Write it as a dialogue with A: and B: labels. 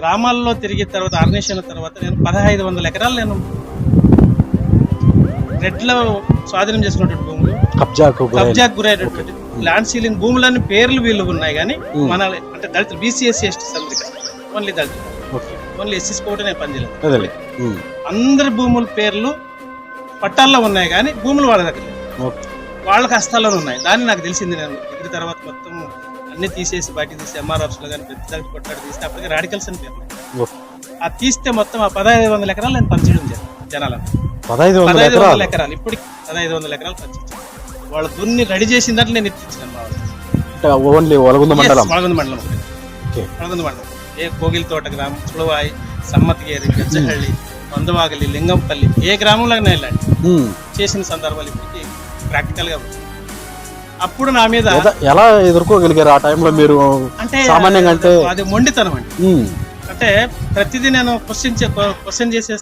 A: గ్రామాల్లో తిరిగిన తర్వాత ఆర్గనైజేషన్ తర్వాత నేను పదహైదు వందల ఎకరాలు నేను రెడ్లో స్వాధీనం చేసుకున్నటువంటి భూములు.
B: కబ్జాకు
A: కబ్జాకు గురైనటువంటి ల్యాండ్ సీలింగ్ భూములన్నీ పేర్లు వీళ్ళు ఉన్నాయి కానీ మన అంటే దళితులు బీసీఎస్సీ ఎస్టీస్ అందరికీ ఓన్లీ దళితులు.
B: ఓకే.
A: ఓన్లీ ఎస్సీస్ కూడా నేను పనిచేయలేదు. అందరి భూముల పేర్లు పట్టాల్లో ఉన్నాయి కానీ భూములు వాళ్ళ దగ్గర వాళ్ళ కష్టాల్లో ఉన్నాయి. దాన్ని నాకు తెలిసింది నేను. డిగ్రీ తర్వాత మొత్తం అన్ని తీసేసి బయట తీసి ఎంఆర్ఆర్స్లో కానీ ప్రతి దగ్గర కొట్టాడు తీస్తే అప్పటికి రాడికల్స్ అని పేరు. అది తీస్తే మొత్తం ఆ పదహైదు వందల ఎకరాలు నేను పనిచేయడం జరిగింది జనాలను
B: పదహైదు వందల ఎకరాలు?
A: ఇప్పటికి పదహైదు వందల ఎకరాలు పనిచేయించాను వాళ్ళు దున్ని రెడీ చేసిన దాంట్లో నేను ఇప్పించాను మా
B: ఓన్లీ ఒలగుంద మండలం?
A: వడగొంద మండలం. వడగొంద మండలం. ఏ కోగిల తోట గ్రామం చుడవాయి సమ్మతిగేరి గజ్జహಳ್ಳಿ మందవాగలి లింగంపల్లి ఏ గ్రామంలో వెళ్ళండి. చేసిన సందర్భాలు ఇప్పటికీ ప్రాక్టికల్గా ఉన్నాయి. అప్పుడు నా మీద
B: ఎలా ఎదుర్కోగలిగారు ఆ టైంలో మీరు
A: అంటే
B: సామాన్యంగా అంటే
A: అది మొండితనం అండి. అంటే ప్రతిదీ నేను క్వశ్చన్ క్వశ్చన్ చేసే